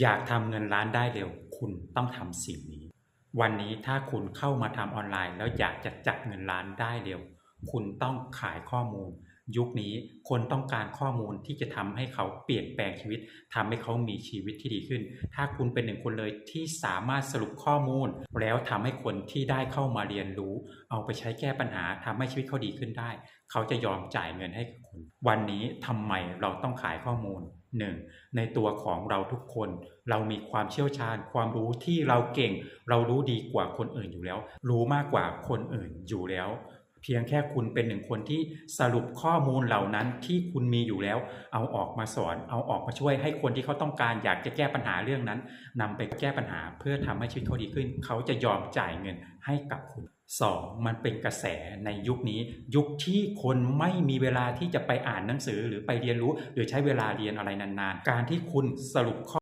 อยากทำเงินล้านได้เร็ว คุณต้องทำสิ่งนี้ วันนี้ถ้าคุณเข้ามาทำออนไลน์ แล้วอยากจะจับเงินล้านได้เร็ว คุณต้องขายข้อมูล ยุคนี้คนต้องการข้อมูลที่จะทำให้เขาเปลี่ยนแปลงชีวิตทำให้เขามีชีวิตที่ดีขึ้น ถ้าคุณเป็นหนึ่งคนเลยที่สามารถสรุปข้อมูล แล้วทำให้คนที่ได้เข้ามาเรียนรู้ เอาไปใช้แก้ปัญหาทำให้ชีวิตเขาดีขึ้นได้ เขาจะยอมจ่ายเงินให้กับคุณ วันนี้ทำไมเราต้องขายข้อมูล 1. ในตัวของเราทุกคน เรามีความเชี่ยวชาญ ความรู้ที่เราเก่ง เรารู้ดีกว่าคนอื่นอยู่แล้ว รู้มากกว่าคนอื่นอยู่แล้ว เพียงแค่คุณเป็นหนึ่งคนที่สรุปข้อมูลเหล่านั้นที่คุณมีอยู่แล้ว เอาออกมาสอน เอาออกมาช่วยให้คนที่เขาต้องการอยากจะแก้ปัญหาเรื่องนั้นนำไปแก้ปัญหาเพื่อทำให้ชีวิตเขาดีขึ้น เขาจะยอมจ่ายเงินให้กับคุณ 2. มันเป็นกระแสในยุคนี้ ยุคที่คนไม่มีเวลาที่จะไปอ่านหนังสือหรือไปเรียนรู้ หรือใช้เวลาเรียนอะไรนานๆ การที่คุณสรุปข้อ